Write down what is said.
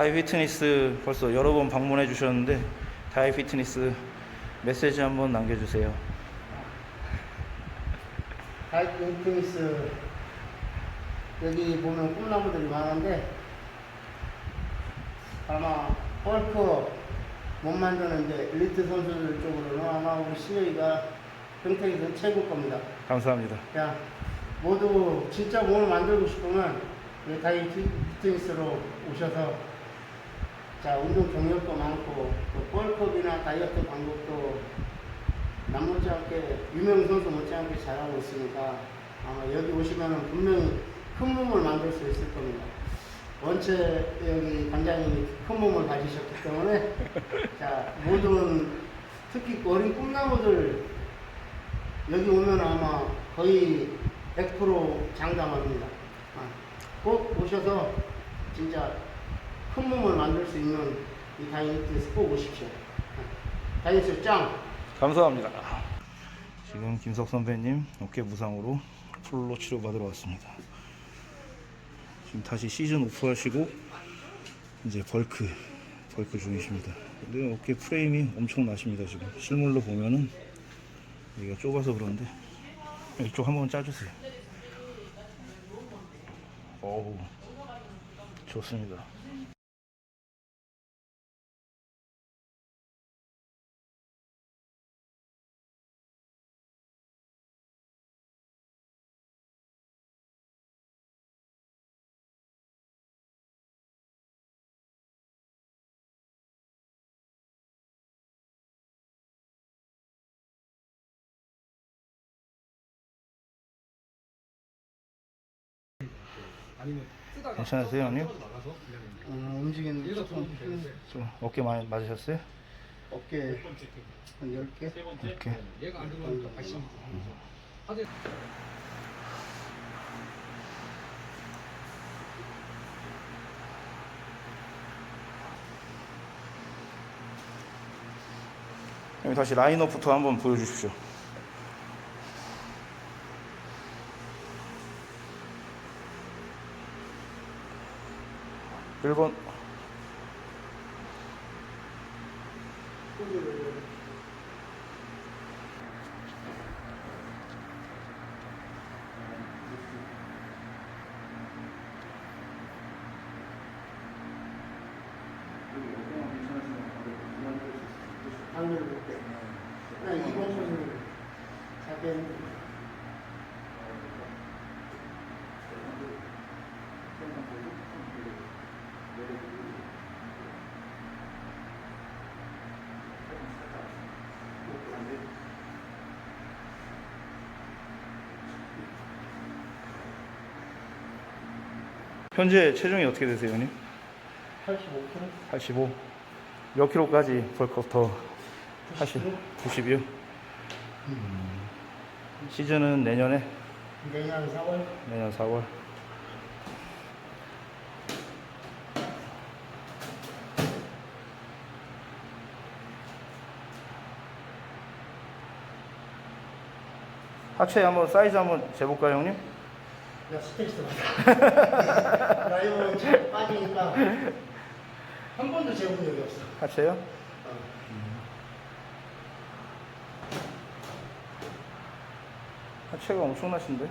다이 피트니스 벌써 여러 번 방문해 주셨는데 다이 피트니스 메시지 한번 남겨주세요. 하이트 인피니스 여기 보면 꿈나무들이 많은데 아마 헐크 못 만드는데 엘리트 선수들 쪽으로는 아마 우리 신영이가 평택에서 최고 겁니다. 감사합니다. 자, 모두 진짜 몸을 만들고 싶으면 다이 피트니스로 오셔서 자 운동 경력도 많고 또 뻘컵이나 다이어트 방법도 남 못지 않게 유명 선수 못지않게 잘하고 있으니까 아마 여기 오시면은 분명히 큰 몸을 만들 수 있을 겁니다. 원체 여기 관장님이 큰 몸을 가지셨기 때문에 자 모든 특히 어린 꿈나무들 여기 오면 아마 거의 100% 장담합니다. 아, 꼭 오셔서 진짜 큰 몸을 만들 수 있는 이 다이어트에서 꼭 오십시오. 아, 다이어트 짱! 감사합니다. 지금 김석 선배님 어깨 부상으로 풀로 치료받으러 왔습니다. 지금 다시 시즌 오프 하시고 이제 벌크 벌크 중이십니다. 근데 어깨 프레임이 엄청 나십니다. 지금 실물로 보면은 여기가 좁아서 그런데 이쪽 한번 짜주세요. 어우 좋습니다. 괜찮으세요, 형님? 어, 움직이는 조금 좀 어깨 많이 맞으셨어요? 어깨 한 10개? 이렇게. 여기 다시 라인업부터 한번 보여주십시오. 1번 방을 볼 때. 나 이번 선수를 자기는 현재 체중이 어떻게 되세요, 형님? 85kg? 85. 몇 킬로까지 벌컥 더 하실? 90이요? 시즌은 내년에 내년 4월 내년 4월. 하체 한번 사이즈 한번 재볼까요, 형님? 나 스트레스 받아. 나 이거 잘 빠지니까 한 번도 재본 적이 없어. 하체요? 어. 하체가 엄청나신데?